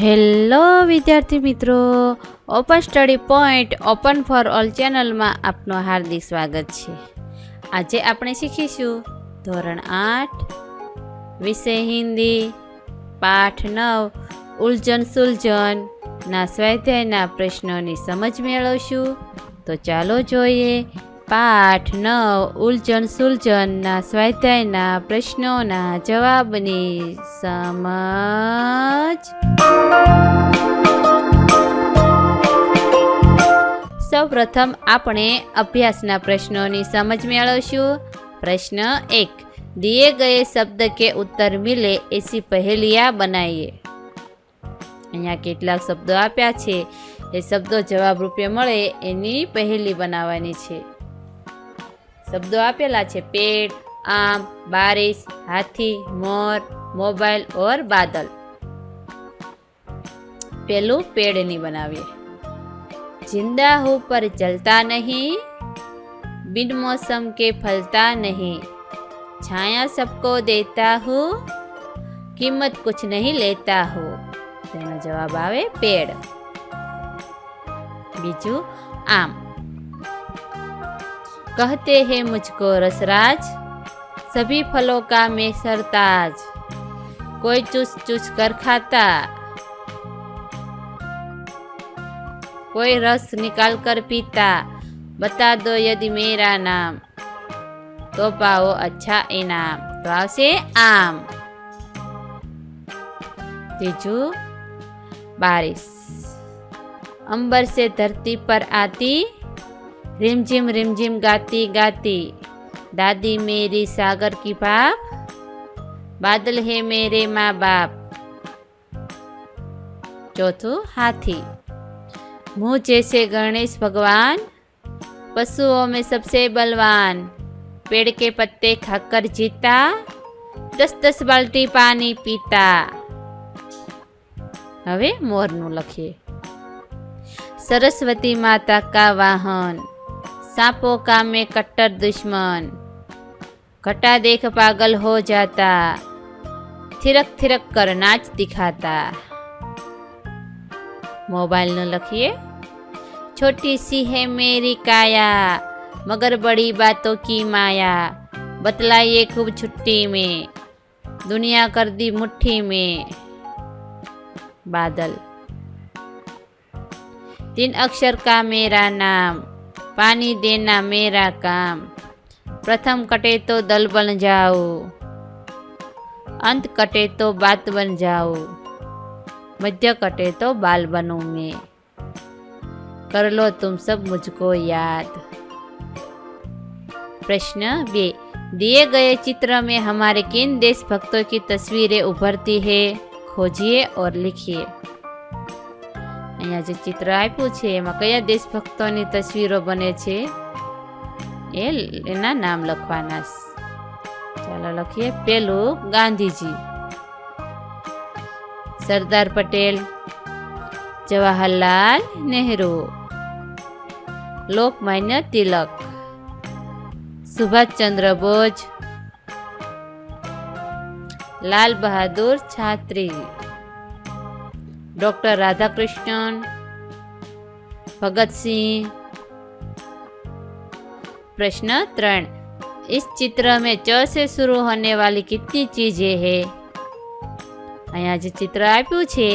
hello વિદ્યાર્થી મિત્રો open study point open for all ચેનલમાં આપનું હાર્દિક સ્વાગત છે આજે આપણે શીખીશું ધોરણ આઠ વિષય હિન્દી પાઠ નવ ઉલજન સુલજન ના સ્વાધ્યાયના પ્રશ્નોની સમજ મેળવશું તો ચાલો જોઈએ પાઠ નવ ઉલજન સુલજનના સ્વાધ્યાયના પ્રશ્નોના જવાબની સમજ સૌપ્રથમ આપણે અભ્યાસના પ્રશ્નોની સમજ મેળવશું પ્રશ્ન એક દિએ ગયે શબ્દ કે ઉત્તર મિલે એસી પહેલિયા બનાવીએ અહીંયા કેટલાક શબ્દો આપ્યા છે એ શબ્દો જવાબ રૂપે મળે એની પહેલી બનાવવાની છે શબ્દો આપેલા છે પેટ આમ બારિશ હાથી મોર મોબાઈલ ઓર બાદલ પેલું પેડની બનાવીએ જિંદા હો પર ચલતા નહીં બિન મોસમ કે ફલતા નહીં છાયા સબકો દેતા હું કિંમત કુછ નહીં લેતા હો તેનો જવાબ આવે પેડ બીજું આમ कहते हैं मुझको रसराज सभी फलों का मैं सरताज कोई चुस चुस कर खाता कोई रस निकाल कर पीता बता दो यदि मेरा नाम तो पाओ अच्छा इनाम तो से आम जीजू बारिश अंबर से धरती पर आती રીમઝીમ રીમઝીમ ગાતી ગાતી દાદી મેરી સાગર કી ભાપ બાદલ હે મેરે મા બાપ ચોથું હાથી હું જૈસે ગણેશ ભગવાન પશુઓ મેં સબસે બલવાન पेड़ के पत्ते खाकर जीता दस दस बाल्टी पानी પીતા હવે મોરનું લખીએ સરસ્વતી માતા કા વાહન सांपों का मैं कट्टर दुश्मन घटा देख पागल हो जाता थिरक थिरक कर नाच दिखाता मोबाइल न लखिए छोटी सी है मेरी काया मगर बड़ी बातों की माया बतलाइए खूब छुट्टी में दुनिया कर दी मुट्ठी में बादल तीन अक्षर का मेरा नाम पानी देना मेरा काम प्रथम कटे तो दल बन जाओ अंत कटे तो बात बन जाओ मध्य कटे तो बाल बनो मैं कर लो तुम सब मुझको याद प्रश्न बे दिए गए चित्र में हमारे किन देशभक्तों की तस्वीरें उभरती है खोजिए और लिखिए અહીંયા જે ચિત્ર આપ્યું છે એમાં કયા દેશભક્તોની તસવીરો બને છે એ એના નામ લખવાના ચાલો લખીએ પેલું ગાંધીજી સરદાર પટેલ જવાહરલાલ નેહરુ લોકમાન્ય તિલક સુભાષચંદ્ર બોઝ લાલ બહાદુર છાત્રી ડૉક્ટર રાધાકૃષ્ણન ભગતસિંહ પ્રશ્ન ત્રણ इस ચિત્ર મેં च से शुरू होने वाली कितनी चीजें है અહીંયા જે ચિત્ર આપ્યું છે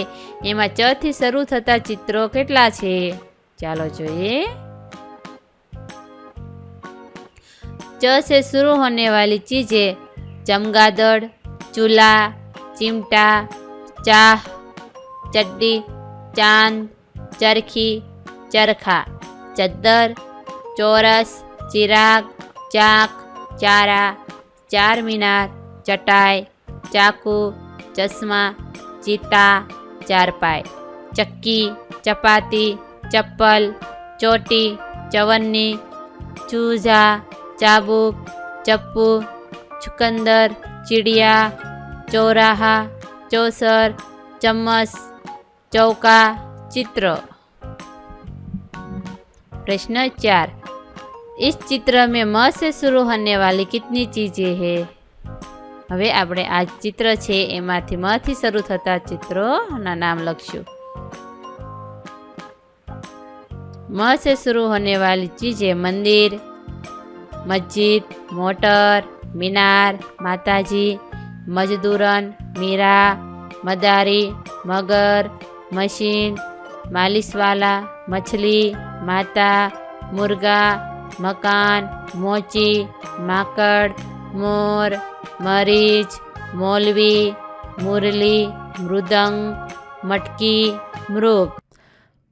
એમાં ચ થી શરૂ થતા ચિત્રો કેટલા છે ચાલો જોઈએ ચ સે શરૂ હોને વાલી ચીજે ચમગાદડ ચૂલા ચીમટા ચાહ चड्डी चांद चरखी चरखा चद्दर चौरस चिराग चाक चारा चार मीनार चटाई चाकू चश्मा चीता चारपाई चक्की चपाती चप्पल चोटी चवन्नी चूजा चाबुक चप्पू चुकंदर चिड़िया चौराहा चौसर चम्मच ચૌકા चित्र प्रश्न चार इस चित्र में म से શરૂ હોને વાલી કિતની ચીજે હે હવે આપણે આ ચિત્ર છે એમાંથી મ શરૂ થતા ચિત્રોના નામ લખશું મ સે શરૂ હોને વાલી ચીજે મંદિર મસ્જિદ મોટર મિનાર માતાજી મજદૂરન મીરા મદારી મગર મશીન માલિશવાલા મછલી માતા મુર્ગા મકાન મોચી માકડ મોર મરીચ મોલવી મુરલી મૃદંગ મટકી મૃગ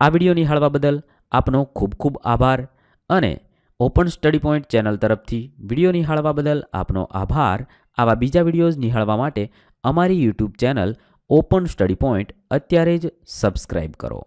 આ વિડીયો નિહાળવા બદલ આપનો ખૂબ ખૂબ આભાર અને ઓપન સ્ટડી પોઈન્ટ ચેનલ તરફથી વિડીયો નિહાળવા બદલ આપનો આભાર આવા બીજા વિડીયોઝ નિહાળવા માટે અમારી YouTube channel open study point અત્યારે જ સબસ્ક્રાઇબ કરો